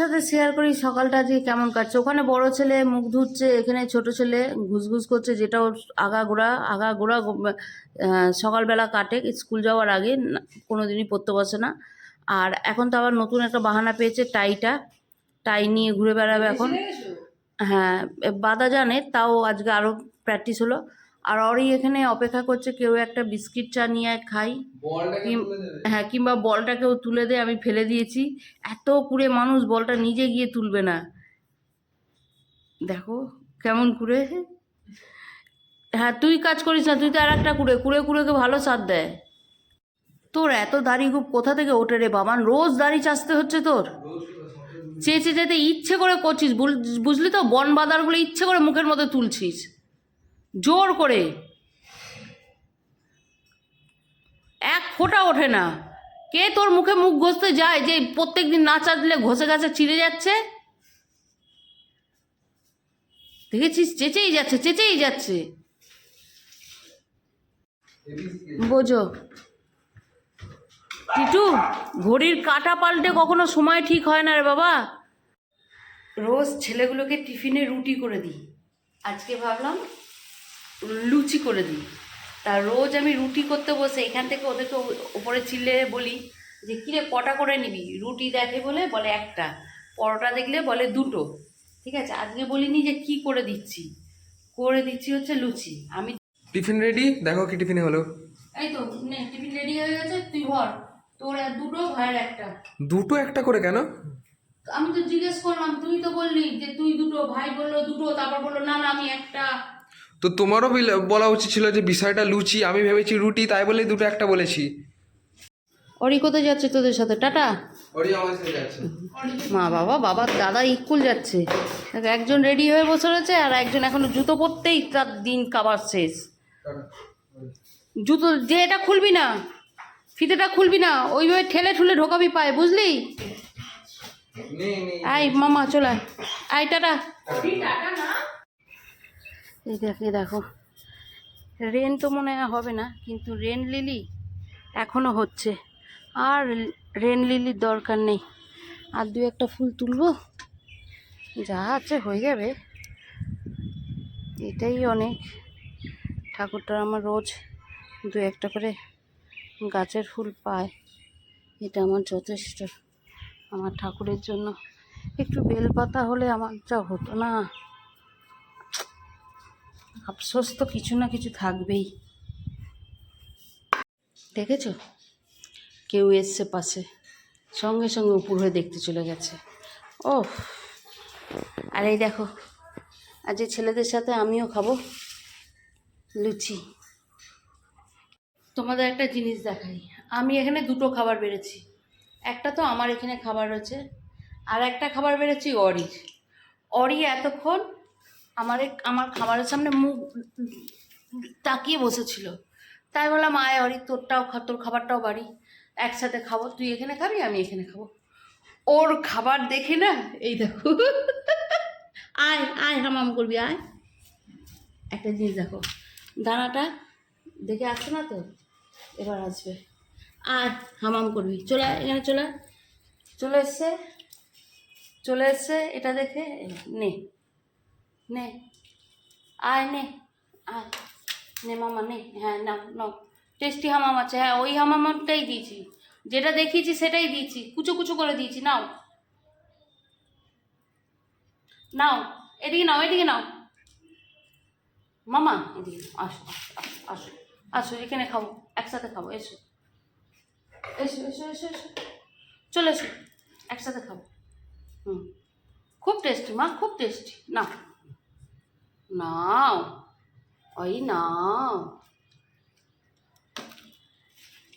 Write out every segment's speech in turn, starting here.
সাথে শেয়ার করি সকালটা আজকে কেমন কাটছে। ওখানে বড় ছেলে মুখ ধুচ্ছে এখানে ছোট ছেলে ঘুসঘুস করছে যেটা ওর আগাগোড়া আগাগোড়া সকালবেলা কাটে। স্কুল যাওয়ার আগে কোনো দিনই পড়তে বসে না। আর এখন তো আবার নতুন একটা বাহানা পেয়েছে টাইটা। টাই নিয়ে ঘুরে বেড়াবে এখন। হ্যাঁ বাদা জানে তাও আজকে আরও প্র্যাকটিস হলো। আর অরি এখানে অপেক্ষা করছে কেউ একটা বিস্কিট চা নিয়ে খাই। হ্যাঁ কিংবা বলটা কেউ তুলে দে আমি ফেলে দিয়েছি। এত কুড়ে মানুষ বলটা নিজে গিয়ে তুলবে না। দেখো কেমন কুড়ে হ্যাঁ তুই কাজ করিস না তুই তো আর একটা কুড়ে কুড়ে কুড়েকে ভালো সাথ দেয় তোর এত দাড়ি খুব কোথা থেকে ওঠে রে বাবান রোজ দাড়ি চাচতে হচ্ছে তোর। চেঁচে যেতে ইচ্ছে করে করছিস বুঝলি তো? বন বাদারগুলো ইচ্ছে করে মুখের মধ্যে তুলছিস। জোর করে। এক ফোঁটা ওঠে না। কে তোর মুখে মুখ ঘষতে যায় যে প্রত্যেক দিন না চাটলে ঘষে ঘাসে চিড়ে যাচ্ছে? দেখেছিস? চেঁচেই যাচ্ছে চেঁচেই যাচ্ছে। বোঝো। টিটু, ঘড়ির কাটা পাল্টে কখনো সময় ঠিক হয় না রে বাবা। রোজ ছেলেগুলোকে টিফিনে রুটি করে দিই। আজকে ভাবলাম লুচি করে দিই। তা রোজ আমি রুটি করতে বসে এখান থেকে ওদেরকে ওপরে চিল্লে বলি যে কিরে কটা করে নিবি? রুটি দেখে বলে বলে একটা। পরোটা দেখলে বলে দুটো। ঠিক আছে? আজকে বলিনি যে কি করে দিচ্ছি। করে দিচ্ছি হচ্ছে লুচি। আমি টিফিন রেডি? দেখো কি টিফিনে হলো। এই তো নে টিফিন রেডি হয়ে গেছে তুই ভর। তোর দুটো ভাইয়ের একটা। দুটো একটা করে কেন? আমি তো জিজ্ঞেস করলাম তুই তো বললি যে তুই দুটো ভাই বলল দুটো তারপর বলল না না আমি একটা। তো তোমারও বিল- বলা উচিত ছিল যে বিষয়টা লুচি আমি ভেবেছি রুটি তাই বলে দুটো একটা বলেছি। অরি কোথায় যাচ্ছে তোদের সাথে? টাটা। ওরই আমার সাথে যাচ্ছে। মা বাবা বাবা দাদা স্কুল যাচ্ছে। একজন রেডি হয়ে বসে রয়েছে আর একজন এখনও জুতো পরতেই তার দিন কাবার শেষ। জুতো যে এটা খুলবি না ফিতেটা খুলবি না ওইভাবে ঠেলে ঠুলে ঢোকাবি পায় বুঝলি? আয় মামা চলে আয়। আয় টাটা। এই দেখ দেখো। রেন তো মনে হয় হবে না, কিন্তু রেন লিলি এখনও হচ্ছে। আর রেন লিলির দরকার নেই। আর দু একটা ফুল তুলবো, যা আছে হয়ে যাবে। এটাই অনেক। ঠাকুরটা আমার রোজ দু একটা করে গাছের ফুল পায়। এটা আমার যথেষ্ট আমার ঠাকুরের জন্য। একটু বেলপাতা হলে আমার যা হতো না। আফসোস তো কিছু না কিছু থাকবেই। দেখেছ? কেউ এসছে পাশে। সঙ্গে সঙ্গে উপর হয়ে দেখতে চলে গেছে। ও আর এই দেখো, আজ এই ছেলেদের সাথে আমিও খাব লুচি। তোমাদের একটা জিনিস দেখাই। আমি এখানে দুটো খাবার বেড়েছি। একটা তো আমার এখানে খাবার রয়েছে, আর একটা খাবার বেড়েছি অরির। অরি এতক্ষণ আমার আমার খাবারের সামনে মুখ তাকিয়ে বসেছিল। তাই বললাম, আয় অরি তোরটাও খা, তোর খাবারটাও বাড়ি। একসাথে খাব। তুই এখানে খাবি, আমি এখানে খাব। ওর খাবার দেখে না, এই দেখো। আয় আয়, হামাম করবি, আয়। একটা জিনিস দেখো, দানাটা দেখে আসছে না তো? এবার আসবে। আয়, হামাম করবি। চলে এখানে চলে চলে এসছে চলে এসছে, এটা দেখে নে। নে আয় নে আয় নে মামা নে হ্যাঁ নাও নাও। টেস্টি হামাম আছে। হ্যাঁ ওই হামামটাই দিয়েছি। যেটা দেখিয়েছি, সেটাই দিয়েছি। কুচো কুচো করে দিয়েছি। নাও। নাও। এদিকে নাও এদিকে নাও। মামা, এদিকে আসো আসো আসো এখানে খাব। একসাথে খাব। এসো। এসো এসো এসো এসো। চলে এসো। একসাথে খাব। হুম। খুব টেস্টি মা, খুব টেস্টি নাও। নাও ওই নাও।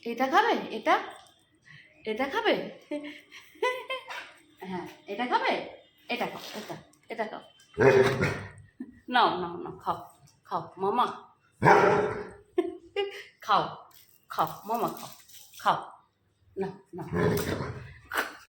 এটা খাবে? এটা? এটা খাবে? হ্যাঁ এটা খাবে? এটা খাও এটা এটা খাও। নাও নাও নাও খাও খাও মামা। খাও খাও মামা খাও খাও। না না